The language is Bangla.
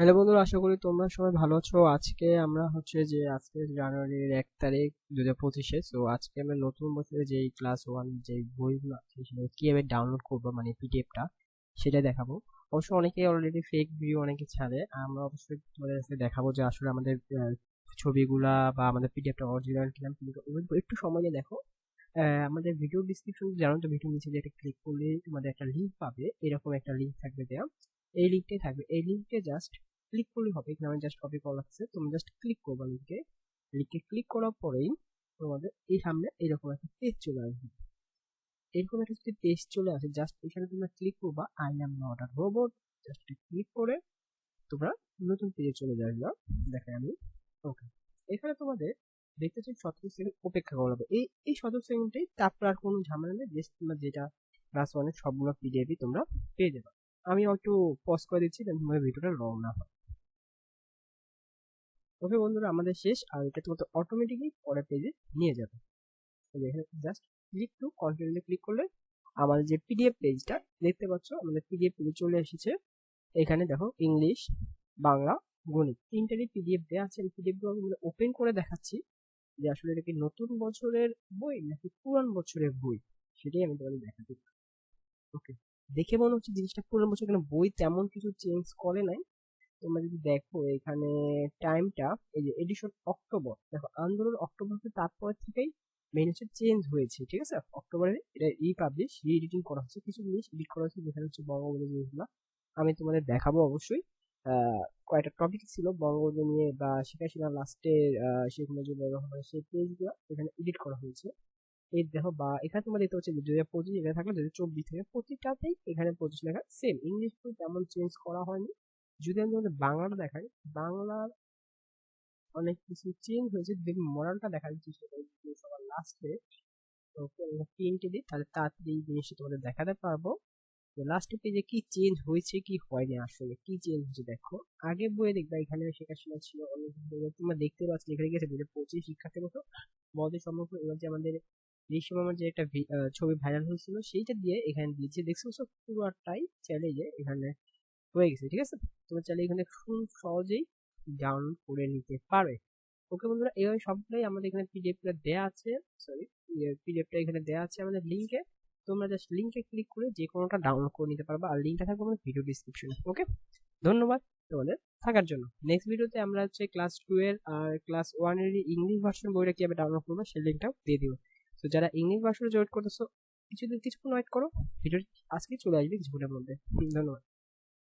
হ্যালো বন্ধুরা, আশা করি তোমরা সবাই ভালো আছো। আজকে আমরা হচ্ছে যে, আজকে জানুয়ারির এক তারিখ দু হাজার পঁচিশে সো আজকে আমরা নতুন বছরে যেই ক্লাস ওয়ান যে বইগুলো আছে সেটা কীভাবে ডাউনলোড করব মানে পিডিএফটা সেটা দেখাবো। অবশ্য অনেকে অলরেডি ফেক ভিডিও অনেকে ছাড়ে। আমরা অবশ্যই তোমাদের কাছে দেখাবো যে, আসলে আমাদের ছবিগুলা বা আমাদের পিডিএফটা অরিজিনাল কিনা একটু সময় নিয়ে দেখো। আমাদের ভিডিও ডিসক্রিপশন জানো তো ভিডিও নিচে একটা ক্লিক করলে তোমাদের একটা লিঙ্ক পাবে, এরকম একটা লিঙ্ক থাকবে দেওয়া এই লিঙ্কটাই থাকবে। এই লিঙ্কে জাস্ট ক্লিক করলে হবে। এখানে আমি জাস্ট কপি করা লাগছে তুমি জাস্ট ক্লিক করবা লিঙ্কে লিঙ্কে ক্লিক করার পরেই তোমাদের এই সামনে এরকম একটা পেজ চলে আসবে। এরকম একটা যদি পেজ চলে আসে জাস্ট এখানে তোমরা ক্লিক করবা I am not a robot just click করে তোমরা নতুন পেজে চলে যাবে। দেখাই আমি। ওকে এখানে তোমাদের দেখতে চাই সতেরো সেকেন্ড অপেক্ষা করা হবে এই এই সতেরো সেকেন্ডেই তারপর আর কোনো ঝামেলা নেই। জাস্ট তোমরা যেটা ক্লাস ওয়ানের সবগুলো পিডিএফই তোমরা পেয়ে যাবে। আমি একটু পজ করে দিচ্ছি দেন তোমাদের ভিডিওটা লং না হয়। ওকে বন্ধুরা আমাদের শেষ, আর এটা তোমাদের অটোমেটিকলি পরের পেজে নিয়ে যাবে। এখানে just click to continue click করলে আমাদের যে পিডিএফ পেজটা দেখতে পাচ্ছ, আমাদের পিডিএফ পেজে চলে এসেছে। এখানে দেখো ইংলিশ বাংলা, গণিত তিনটারই পিডিএফ দেওয়া আছে, এই পিডিএফগুলো আমি ওপেন করে দেখাচ্ছি যে আসলে এটা কি নতুন বছরের বই নাকি পুরান বছরের বই? সেটাই আমি তোমাদের দেখাতে ওকে দেখে মনে হচ্ছে জিনিসটা পুরান বছর কেন বই তেমন কিছু চেঞ্জ করে নাই। তোমরা যদি দেখো এখানে টাইমটা এই যে এডিশন অক্টোবর দেখো আন্দোলন অক্টোবর তারপর থেকেই মেইন হচ্ছে চেঞ্জ হয়েছে, ঠিক আছে? অক্টোবরে এটা ই পাবলিশ রি এডিটিং করা হচ্ছে, কিছু জিনিস এডিট করা হচ্ছে, যেখানে হচ্ছে বঙ্গবন্ধু জিনিসগুলো আমি তোমাদের দেখাবো অবশ্যই। কয়েকটা টপিক ছিল বঙ্গবন্ধু নিয়ে বা শেখ হাসিনা লাস্টের শেখ মুজিবুর রহমান সেই পেজগুলো এখানে এডিট করা হয়েছে। এই দেখো বা, এখানে তোমরা দেখতে পাচ্ছি দু হাজার পঁচিশ, এখানে থাকলে দু হাজার চব্বিশ থেকে প্রতিটাতেই এখানে পঁচিশ লেখা সেম ইংলিশ বই তেমন চেঞ্জ করা হয়নি। যদি আমি তোমাদের বাংলাটা দেখাই, বাংলার অনেক কিছু চেঞ্জ হয়েছে, যদি মরালটা দেখার চেষ্টা করি সবার লাস্টে তো প্রিন্টে দিই, তাহলে তাড়াতাড়ি এই জিনিসটা তোমাদের দেখাতে পারব তো লাস্টে পেজে কি চেঞ্জ হয়েছে, কি হয়নি আসলে, কি চেঞ্জ হয়েছে দেখো। আগে বইয়ে দেখবে, এখানে শেখার সময় ছিল, অনেক তোমরা দেখতে পাচ্ছ, এখানে গেছে দু হাজার পঁচিশ শিক্ষার্থীর মতো। মদের সম্মুখীন এবার যে আমাদের ঋষি মামার যে একটা ছবি ভাইরাল হয়েছিল, সেইটা দিয়ে এখানে দিয়েছে। দেখছ পুরোটাই চাইলে যে এখানে হয়ে গেছে, ঠিক আছে? তোমরা চাইলে এখানে খুব সহজেই ডাউনলোড করে নিতে পারবে ওকে বন্ধুরা এইভাবে সবগুলোই আমাদের এখানে পিডিএফটা দেওয়া আছে। সরি পিডিএফটা এখানে দেওয়া আছে আমাদের লিঙ্কে তোমরা জাস্ট লিঙ্কে ক্লিক করে যে কোনোটা ডাউনলোড করে নিতে পারবে। আর লিঙ্কটা থাকবে আমাদের ভিডিও ডিসক্রিপশনে ওকে ধন্যবাদ তোমাদের থাকার জন্য। নেক্সট ভিডিওতে আমরা হচ্ছে ক্লাস টু এর আর ক্লাস ওয়ানের ইংলিশ ভার্সন বইটা কীভাবে ডাউনলোড করব সেই লিঙ্কটাও দিয়ে দিব। তো যারা ইংলিশ ভার্সনে জয়েন করতেছো, কিছুদিন, কিছুক্ষণ ওয়েট করো। ভিডিও আজকে চলে আসবে কিছুক্ষণের মধ্যে। ধন্যবাদ।